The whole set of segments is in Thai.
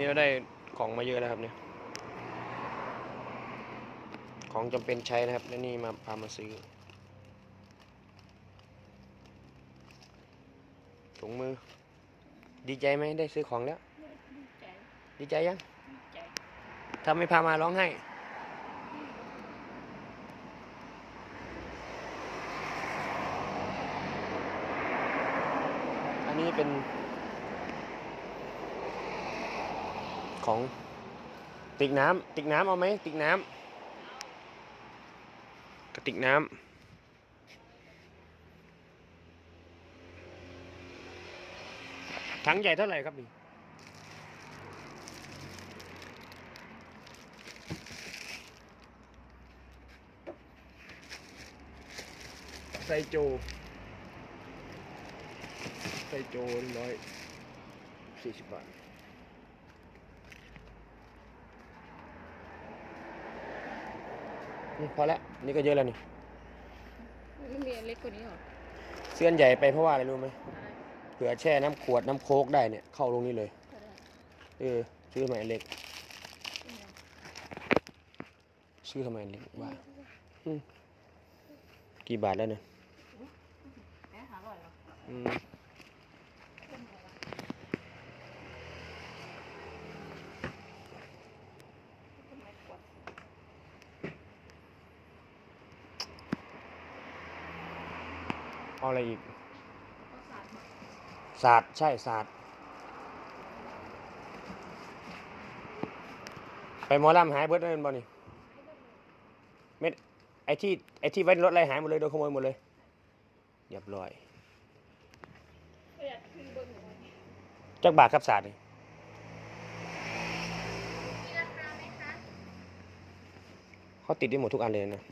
นี่เราได้ของมาเยอะแล้วครับเนี่ย ของจำเป็นใช้นะครับ และนี่มาพามาซื้อ ถุงมือ ดีใจไหมได้ซื้อของแล้ว ดีใจ ดีใจยัง ดีใจถ้าไม่พามาร้องไห้อันนี้เป็น ของติ๊กน้ำติ๊กน้ำเอาไหมติ๊กน้ำกระติกน้ำถังใหญ่เท่าไหร่ครับนี่ไซโจไซโจร้อยสี่สิบบาท นี่พอแล้วนี่ก็เยอะแล้วนี่ไม่มีอันเล็กกว่านี้หรอเสื้อนใหญ่ไปเพราะว่าอะไรรู้ไหมอะไรเผื่อแช่น้ำขวดน้ำโค้กได้เนี่ยเข้าลงนี้เลย ก็ได้เออซื้อทำไมอันเล็กไม่เอาซื้อทำไมอันเล็กว่าอืมกี่บาทแล้วเนี่ยแหมหาอร่อยเหรออืม เอาอะไรอีกศาสตร์ใช่ศาสตร์ไปหมอลำหายเบิร์ดเงินบ่นี่เม็ดไอ้ที่ไอ้ที่ไว้รถอะไรหายหมดเลยโดนขโมยหมดเลยเรียบร้อยประหยับิ้งหน่อยจักบาทครับศาสตร์นี่เขาติดได้หมดทุกอันเลยนะ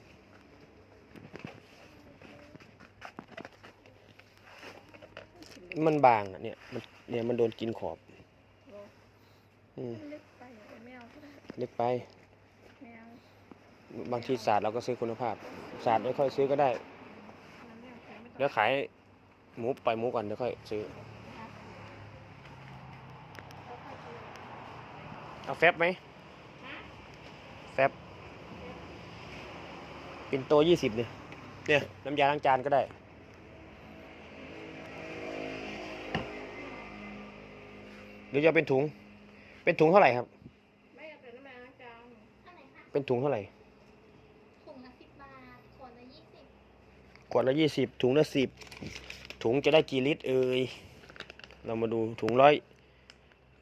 มันบางอะเนี่ยมันเนี่ยมันโดนกินขอบโลอืมเล็กไปไม่เอาก็ได้เล็กไป ไม่เอาบางทีศาสตร์เราก็ซื้อคุณภาพศาสตร์ไม่ค่อยซื้อก็ได้อันนั้นไม่เอาแพงไม่ต้องเดี๋ยวขายหมูปล่อยหมูก่อนเดี๋ยวค่อยซื้อ เอาแฟบไหมแฟบเป็นโตยี่สิบเนี่ยเนี่ยน้ำยาล้างจานก็ได้ หรือจะเป็นถุง เป็นถุงเท่าไหร่ครับ ไม่เอาแต่น้ำมันล้างจานอันไหนคะเป็นถุงเท่าไหร่ ถุงละสิบบาทขวดละยี่สิบขวดละยี่สิบถุงละสิบถุงจะได้กี่ลิตรเอ่ยเรามาดูถุงร้อย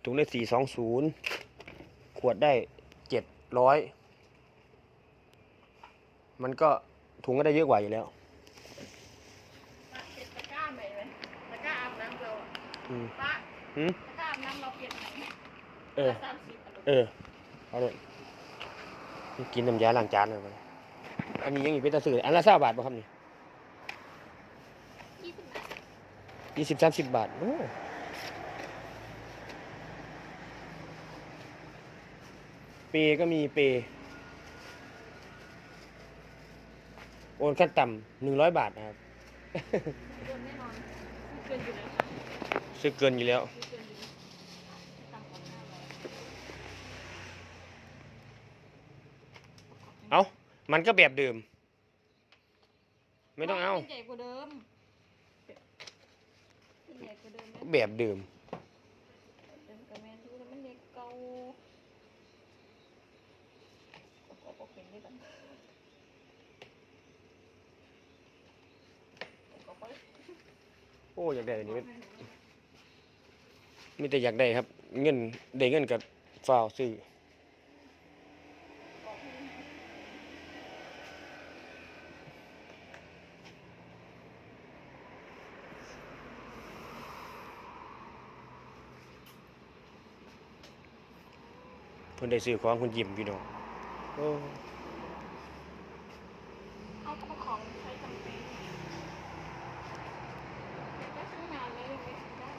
ถุงได้สี่สองศูนย์ขวดได้เจ็ดร้อยมันก็ถุงก็ได้เยอะกว่าอยู่แล้วป้าเก็บตะกร้าใหม่ไหมตะกร้าอาบน้ำเราอะอืมป้าหืม เออ สามสิบอะลูกเออ เอาเลยนี่กินน้ำยาล้างจานเลยไปอันนี้ยังอีกเป็นตะสื่ออันละสาบาทป่ะครับนี่ยี่สิบบาทยี่สิบสามสิบบาทโอ้เปก็มีเป โอนขั้นต่ำหนึ่งร้อยบาทนะครับเกินแน่นอนเกินอยู่แล้วซื้อเกินอยู่แล้วเกินอยู่ต่ำกว่าห้าร้อย เอามันก็แบบเดิม ไม่ต้องเอา นใหญ่กว่าเดิมมันใหญ่กว่าเดิมไหมแบบเดิม เดิมกับแม่ทุกแต่มันเล็กเก่าก็ก็เป็นได้บ้างก็ก็โอ้อยากได้อันนี้มีแต่อยากได้ครับ เงินได้เงินกับฟาวซื้อ เพิ่นได้ซื้อของคนยิ้มพี่น้องโอ้เอากระของใช้จำเป็นได้ซื้อนานแล้วยังไม่ได้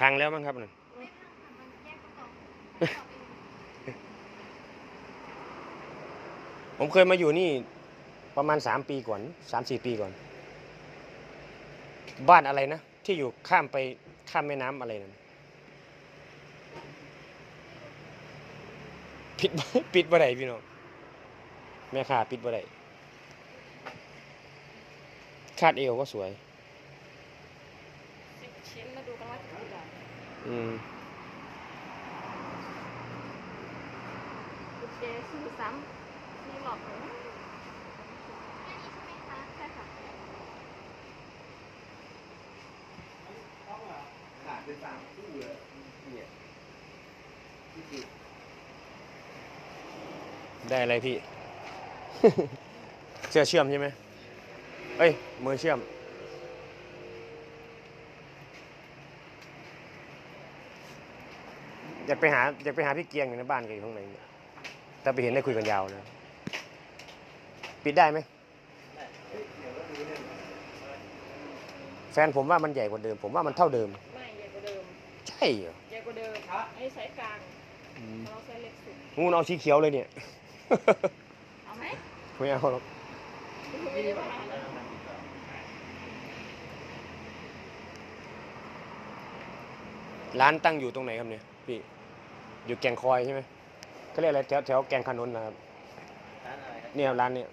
พังแล้วมั้งครับนั่นไม่พังค่ะมันแยกประกอบผมเคยมาอยู่นี่ประมาณสามปีก่อนสามสี่ปีก่อน บ้านอะไรนะ ที่อยู่ข้ามไปข้ามแม่น้ำอะไรนั่น ปิดปิดบ่ได้พี่น้องแม่ค้าปิดบ่ได้คาดเอวก็สวยสิบชิ้นมาดูกันว่าจะกี่บาทอืมกุญแจซื้อซ้ำมีหลอกเลยแค่นี้ใช่ไหมคะใช่ค่ะขาดเป็นสามคู่เลยเนี่ย ได้อะไรพี่ เสื้อเชื่อมใช่ไหมเอ้ย มือเชื่อม อยากไปหาอยากไปหาพี่เกียงอยู่ในบ้านแกอยู่ข้างในเนี่ยถ้าไปเห็นได้คุยกันยาวนะ ปิดได้ไหม แฟนผมว่ามันใหญ่กว่าเดิม ผมว่ามันเท่าเดิม ไม่ใหญ่กว่าเดิมใช่เหรอใหญ่กว่าเดิมไอ้ไซส์กลางเราไซส์เล็กสุด งูเอาสีเขียวเลยเนี่ย เอาไหมไม่เอาหรอกไม่ได้ว่าอะไรนะร้านตั้งอยู่ตรงไหนครับเนี่ยพี่ อยู่แกงคอยใช่ไหมเขาเรียกอะไรแถวแถวแกงขนุนนะครับร้านอะไรครับเนี่ยร้านเนี่ย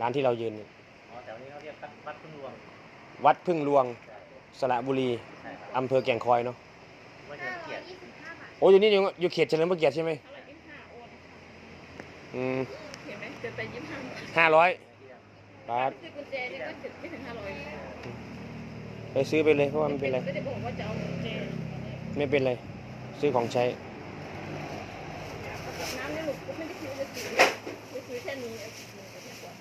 ร้านที่เรายืนเนี่ยอ๋อแถวนี้เขาเรียกวัดพึ่งรวงวัดพึ่งรวงใช่สระบุรีใช่ครับอำเภอแกงคอยเนาะว่าห้าจะร้อเกียยรติยี่สิบห้าบาทโอ้อยู่นี่อยู่อยู่เขตเฉลิมพระเกียรติใช่ไหมเท่าไหร่ยี่สิบห้าโอน อืมเห็นไหมเกินไปยี่สิบห้าบาทห้าร้อยบาทซื้อกุญแจนี่ก็ถึงไม่ถึงห้าร้อยไปซื้อไปเลยเพราะว่ามันเป็นไร ไม่ได้บอกว่าจะเอากุญแจไม่เป็นไร ซื้อของใช้น้ำในหลุมก็ไม่ได้ซื้อจะซื้อจะซื้อแค่นี้เอาสิบหนึ่งก็แค่ก่อน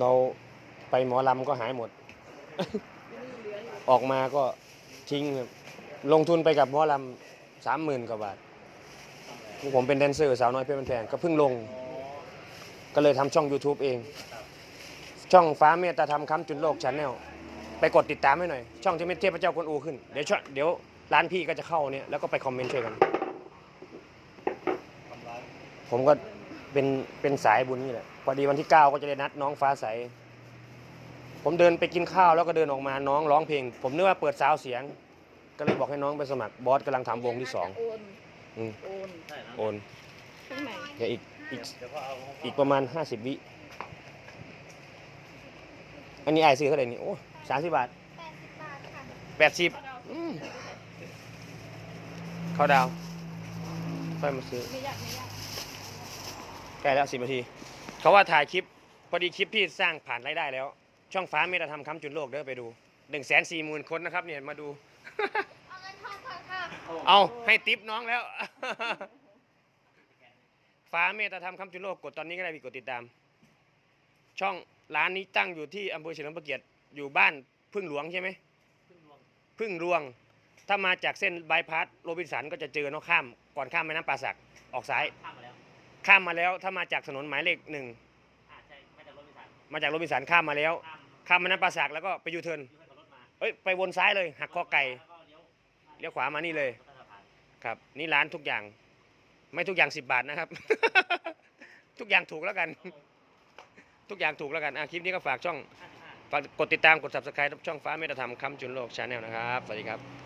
เราไปหมอลำก็หายหมดยังมีเหลืออยู่ออกมาก็ทิ้งครับลงทุนไปกับหมอลำสามหมื่นกว่าบาท ผมเป็นแดนเซอร์สาวน้อยเพชรบ้านแพงก็เพิ่งลง ก็เลยทำช่อง YouTube เอง ช่องฟ้าเมตตาธรรมค้ำจุนโลกชาแนลไปกดติดตามให้หน่อย ช่องที่ไม่เทพเจ้ากวนอูขึ้น เดี๋ยวช่องเดี๋ยวร้านพี่ก็จะเข้าเนี่ยแล้วก็ไปคอมเมนต์ช่วยกัน ผมก็เป็นเป็นสายบุญนี่แหละพอดีวันที่ 9 ก็จะได้นัดน้องฟ้าใส ผมเดินไปกินข้าวแล้วก็เดินออกมาน้องร้องเพลง ผมนึกว่าเปิดซาวเสียง ก็เลยบอกให้น้องไปสมัครบอสกำลังทำวงที่สอง โน อืมโอนใช่นะโอนข้างในเดี๋ยวอีกอีกเดี๋ยวก็เอาอีกประมาณ50วิ อันนี้ไอ้ซื้อเท่าไหร่นี่ โอ้สามสิบบาทแปดสิบบาทค่ะแปดสิบอืมเข้าดาวค่อยมาซื้อ ไม่ยากไม่ยากใกล้แล้วสิบนาที เขาว่าถ่ายคลิป พอดีคลิปพี่สร้างผ่านรายได้แล้ว ช่องฟ้าเมตธรรมค้ำจุนโลกเด้อไปดูหนึ่งแสนสี่หมื่นคนนะครับเนี่ยมาดู เอาให้ติปน้องแล้ว ฟ้าเมตตาธรรมคำจุนโลกกดตอนนี้ก็ได้มีกดติดตาม ช่องร้านนี้ตั้งอยู่ที่อำเภอเฉลิมพระเกียรติอยู่บ้านพึ่งหลวงใช่ไหมพึ่งรวงพึ่งรวง ถ้ามาจากเส้นบายพาสโรบินสันก็จะเจอเนาะข้าม ก่อนข้ามแม่น้ำป่าสักออกซ้าย ข้ามมาแล้วข้ามมาแล้ว ถ้ามาจากถนนหมายเลขหนึ่งอ่าใช่ไม่จากรถโดยสารมาจากโรบินสันข้ามมาแล้ว ข้ามข้ามแม่น้ำป่าสักแล้วก็ไปยูเทิร์นยืมให้กับรถมาเอ้ยไปวนซ้ายเลย หักคอไก่ แล้วก็ เลี้ยวเลี้ยวขวามานี่เลยรถสะพานครับ นี่ร้านทุกอย่าง ไม่ทุกอย่างสิบบาทนะครับ ทุกอย่างถูกแล้วกัน ทุกอย่างถูกแล้วกันอะคลิปนี้ก็ฝากช่องห้าสิบห้าฝากกดติดตามกด subscribe ช่องฟ้าเมตธรรมคำจุนโลกชาแนลนะครับ สวัสดีครับ